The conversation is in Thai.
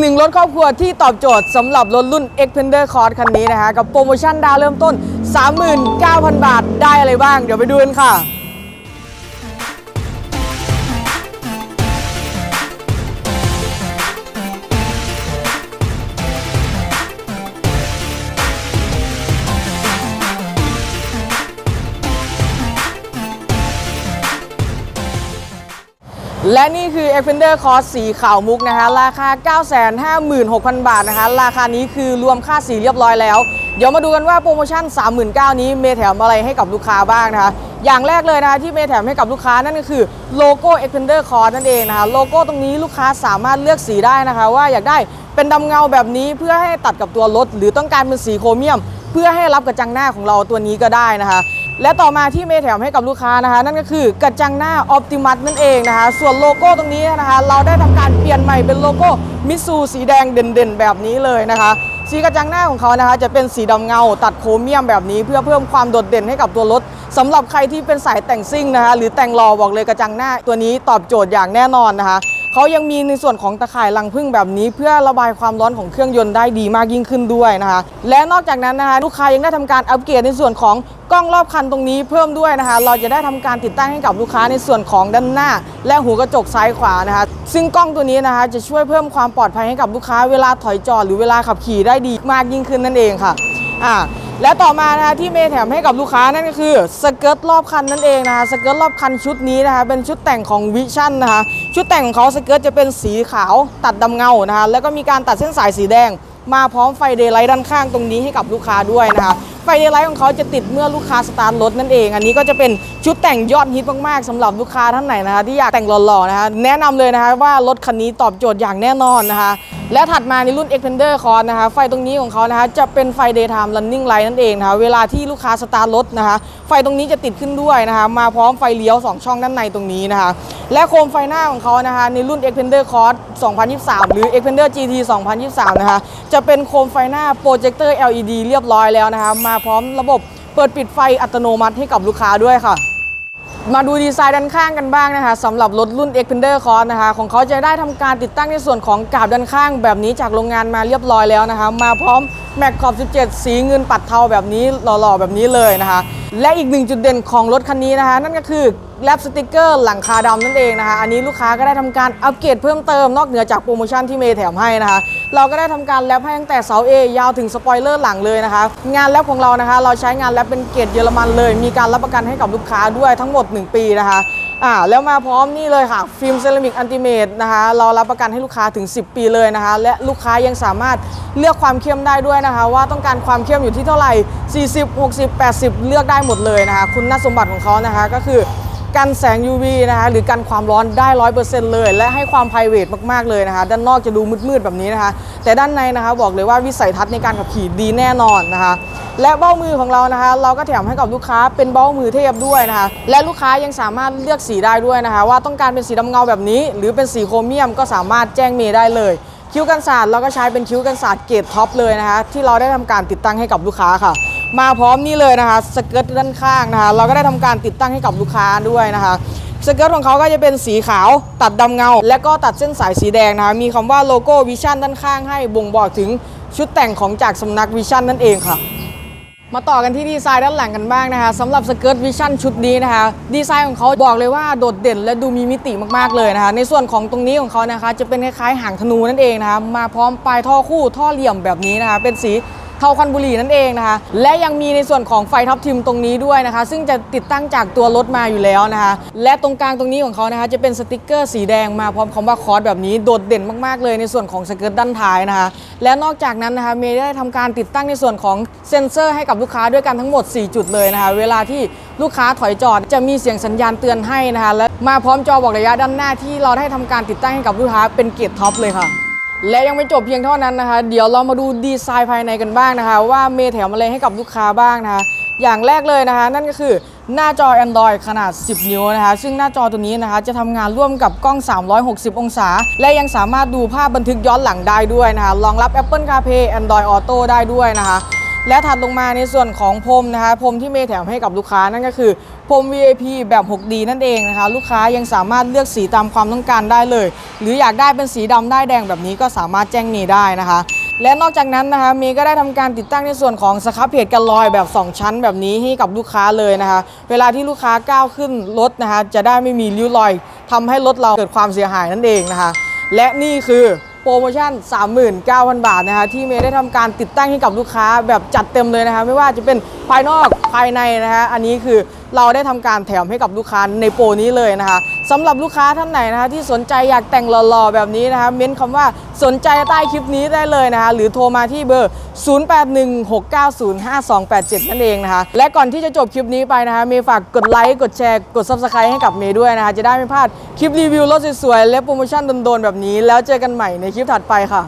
หนึ่งรถครอบครัวที่ตอบโจทย์สำหรับรถรุ่น Xpander Cross คันนี้นะฮะกับโปรโมชั่นดาวเริ่มต้น 39,000 บาทได้อะไรบ้าง เดี๋ยวไปดูกันค่ะ และนี่คือ Xpander Cross สีขาวมุกนะคะราคา 956,000 บาทนะคะราคานี้คือรวมค่าสีเรียบร้อยแล้ว เดี๋ยวมาดูกันว่าโปรโมชั่น 39,000 นี้เมแถมอะไรให้กับลูกค้าบ้างนะคะอย่างแรกเลยนะคะที่เมแถมให้กับลูกค้านั่นก็คือโลโก้ Xpander Cross นั่นเองนะคะโลโก้ตรงนี้ลูกค้าสามารถเลือกสีได้นะคะ ว่าอยากได้เป็นดำเงาแบบนี้เพื่อให้ตัดกับตัวรถ หรือต้องการเป็นสีโครเมียม เพื่อให้รับกระจังหน้าของเราตัวนี้ก็ได้นะคะ และต่อมาที่เมย์แถมให้กับลูกค้านะคะ นั่นก็คือกระจังหน้า Optimus นั่นเองนะคะ ส่วนโลโก้ตรงนี้นะคะ เราได้ทำการเปลี่ยนใหม่เป็นโลโก้มิซูสีแดงเด่นๆ แบบนี้เลยนะคะสีกระจังหน้าของเขานะคะ จะเป็นสีดำเงาตัดโครเมียมแบบนี้เพื่อเพิ่มความโดดเด่นให้กับตัวรถสำหรับใครที่เป็นสายแต่งซิ่งนะคะ หรือแต่งรอบอกเลยกระจังหน้าตัวนี้ตอบโจทย์อย่างแน่นอนนะคะ เขายังมีในส่วนของตะข่ายรังผึ้งแบบนี้ เพื่อระบายความร้อนของเครื่องยนต์ได้ดีมากยิ่งขึ้นด้วยนะคะ และนอกจากนั้นนะคะลูกค้ายังได้ทำการอัปเกรดในส่วนของกล้องรอบคันตรงนี้เพิ่มด้วยนะคะ เราจะได้ทำการติดตั้งให้กับลูกค้าในส่วนของด้านหน้า และหูกระจกซ้ายขวานะคะ ซึ่งกล้องตัวนี้นะคะ จะช่วยเพิ่มความปลอดภัยให้กับลูกค้าเวลาถอยจอดหรือเวลาขับขี่ได้ดีมากยิ่งขึ้นนั่นเองค่ะอ่า และต่อมานะคะที่เมย์แถมให้กับลูกค้านั่นก็คือสเกิร์ตรอบคันนั่นเองนะคะสเกิร์ตรอบคันชุดนี้นะคะเป็นชุดแต่งของวิชั่นนะคะชุดแต่งของเขาสเกิร์ตจะเป็นสีขาวตัดดำเงานะคะแล้วก็มีการตัดเส้นสายสีแดง มาพร้อมไฟเดย์ไลท์ด้านข้างตรงนี้ให้กับลูกค้าด้วยนะคะไฟเดย์ไลท์ของเขาจะติดเมื่อลูกค้าสตาร์ทรถนั่นเอง อันนี้ก็จะเป็นชุดแต่งยอดฮิตมากๆสำหรับลูกค้าท่านไหนนะคะที่อยากแต่งหล่อๆนะคะแนะนำเลยนะคะว่ารถคันนี้ตอบโจทย์อย่างแน่นอนนะคะ และถัดมาในรุ่น Xpander Cross นะคะไฟตรงนี้ของเขานะคะจะเป็นไฟ daytime running light นั่นเองนะคะเวลาที่ลูกค้าสตาร์ทรถนะคะ ไฟตรงนี้จะติดขึ้นด้วยนะคะ มาพร้อมไฟเลี้ยว 2 ช่องด้านในตรงนี้นะคะ และโคมไฟหน้าของเขานะคะ ในรุ่น Xpander Cross 2023 หรือ Xpander GT 2023 นะคะ จะเป็นโคมไฟหน้าโปรเจคเตอร์ LED เรียบร้อยแล้วนะคะ มาพร้อมระบบเปิดปิดไฟอัตโนมัติให้กับลูกค้าด้วยค่ะ มาดูดีไซน์ด้านข้างกันบ้างนะคะสำหรับรถรุ่น Xpander Cross นะคะของเขาจะได้ทำการติดตั้งในส่วนของกาบด้านข้างแบบนี้จากโรงงานมาเรียบร้อยแล้วนะคะมาพร้อมแม็กขอบ 17 สีเงินปัดเทาแบบนี้หล่อๆ แบบนี้เลยนะคะ และอีกหนึ่งจุดเด่นของรถคันนี้นะคะ นั่นก็คือแรปสติกเกอร์หลังคาดำนั่นเองนะคะ อันนี้ลูกค้าก็ได้ทำการอัปเกรดเพิ่มเติมนอกเหนือจากโปรโมชั่นที่เมย์แถมให้นะคะ เราก็ได้ทำการแรปให้ตั้งแต่เสา A ยาวถึงสปอยเลอร์หลังเลยนะคะ งานแรปของเรานะคะ เราใช้งานแรปเป็นเกรดเยอรมันเลย มีการรับประกันให้กับลูกค้าด้วยทั้งหมด 1 ปีนะคะ อ่าแล้วมาพร้อมนี่เลยค่ะ ฟิล์มเซรามิกอันติเมตนะคะ เรารับประกันให้ลูกค้าถึง 10 ปีเลยนะคะ และลูกค้ายังสามารถเลือกความเข้มได้ด้วยนะคะ ว่าต้องการความเข้มอยู่ที่เท่าไหร่ 40 60 80 เลือกได้หมดเลยนะคะ คุณสมบัติของเขานะคะก็คือกันแสง UV นะคะหรือกันความร้อนได้ 100%เลย และให้ความ p r i v a t มาก ๆ เลยนะคะ ด้านนอกจะดูมืด ๆ แบบนี้นะคะ แต่ด้านในนะคะบอกเลยว่าวิสัยทัศน์ในการขับขี่ดีแน่นอนนะคะ และเบ้ามือของเรานะคะ เราก็แถมให้กับลูกค้าเป็นเบ้ามือเทพด้วยนะคะ และลูกค้ายังสามารถเลือกสีได้ด้วยนะคะ ว่าต้องการเป็นสีดำเงาแบบนี้ หรือเป็นสีโครเมียมก็สามารถแจ้งเมย์ได้เลยคิ้วกันศาสตร์เราก็ใช้เป็นคิ้วกันศาสตร์เกรดท็อปเลยนะคะ ที่เราได้ทำการติดตั้งให้กับลูกค้าค่ะ มาพร้อมนี่เลยนะคะสเกิร์ตด้านข้างนะคะ เราก็ได้ทำการติดตั้งให้กับลูกค้าด้วยนะคะสเกิร์ตของเขาก็จะเป็นสีขาว ตัดดำเงา และก็ตัดเส้นสายสีแดงนะคะ มีคำว่าโลโก้วิชั่นด้านข้างให้บ่งบอกถึงชุดแต่งของจากสำนักวิชั่นนั่นเองค่ะ มาต่อกันที่ดีไซน์ด้านหลังกันบ้างนะคะสำหรับสเกิร์ตวิชั่นชุดนี้นะคะดีไซน์ของเขาบอกเลยว่าโดดเด่นและดูมีมิติมากๆเลยนะคะในส่วนของตรงนี้ของเขานะคะจะเป็นคล้ายๆหางธนูนั่นเองนะคะมาพร้อมปลายท่อคู่ท่อเหลี่ยมแบบนี้นะคะเป็นสี เทาควันบุหรี่นั่นเองนะคะ และยังมีในส่วนของไฟทับทิมตรงนี้ด้วยนะคะ ซึ่งจะติดตั้งจากตัวรถมาอยู่แล้วนะคะ และตรงกลางตรงนี้ของเขานะคะ จะเป็นสติกเกอร์สีแดงมาพร้อมคำว่าคอร์สแบบนี้โดดเด่นมากๆเลยในส่วนของสเกิร์ตด้านท้ายนะคะ และนอกจากนั้นนะคะเมย์ได้ทำการติดตั้งในส่วนของเซ็นเซอร์ให้กับลูกค้าด้วยกันทั้งหมด 4 จุดเลยนะคะ เวลาที่ลูกค้าถอยจอดจะมีเสียงสัญญาณเตือนให้นะคะ และมาพร้อมจอบอกระยะด้านหน้าที่เราได้ทำการติดตั้งให้กับลูกค้าเป็นเกียรติท็อปเลยค่ะ และยังไม่จบเพียงเท่านั้นนะคะ เดี๋ยวเรามาดูดีไซน์ภายในกันบ้างนะคะ ว่าเมแถมอะไรให้กับลูกค้าบ้างนะคะอย่างแรกเลยนะคะ นั่นก็คือหน้าจอ Android ขนาด 10 นิ้วนะคะ ซึ่งหน้าจอตัวนี้นะคะจะทำงานร่วมกับกล้อง 360 องศา และยังสามารถดูภาพบันทึกย้อนหลังได้ด้วยนะคะรองรับ Apple CarPlay Android Auto ได้ด้วยนะคะ และถัดลงมาในส่วนของพรมนะคะพรมที่เมย์แถมให้กับลูกค้านั่นก็คือพรม VIP แบบ 6D นั่นเองนะคะ ลูกค้ายังสามารถเลือกสีตามความต้องการได้เลย หรืออยากได้เป็นสีดำได้แดงแบบนี้ก็สามารถแจ้งเมย์ได้นะคะและนอกจากนั้นนะคะเมย์ก็ได้ทำการติดตั้งในส่วนของสครับเพจกันลอยแบบ 2 ชั้นแบบนี้ให้กับลูกค้าเลยนะคะ เวลาที่ลูกค้าก้าวขึ้นรถนะคะ จะได้ไม่มีริ้วรอยทำให้รถเราเกิดความเสียหายนั่นเองนะคะ และนี่คือ ปรโมชั่น 39,000 บาทนะคะที่เมย์ได้ทำการติดตั้งให้กับลูกค้าแบบจัดเต็มเลยนะคะไม่ว่าจะเป็นภายนอกภายในนะคะอันนี้คือเราได้ทำการแถมให้กับลูกค้าในโปรนี้เลยนะคะ สำหรับลูกค้าท่านไหนนะคะที่สนใจอยากแต่งหล่อๆแบบนี้นะคะเม้นคำว่าสนใจใต้คลิปนี้ได้เลยนะคะหรือโทรมาที่เบอร์ 0816905287 นั่นเองนะคะและก่อนที่จะจบคลิปนี้ไปนะคะเมย์ฝากกดไลค์กดแชร์กด Subscribe ให้กับเมย์ด้วยนะคะจะได้ไม่พลาดคลิปรีวิวรถสวยๆและโปรโมชั่นโดนๆแบบนี้ แล้วเจอกันใหม่ในคลิปถัดไปค่ะ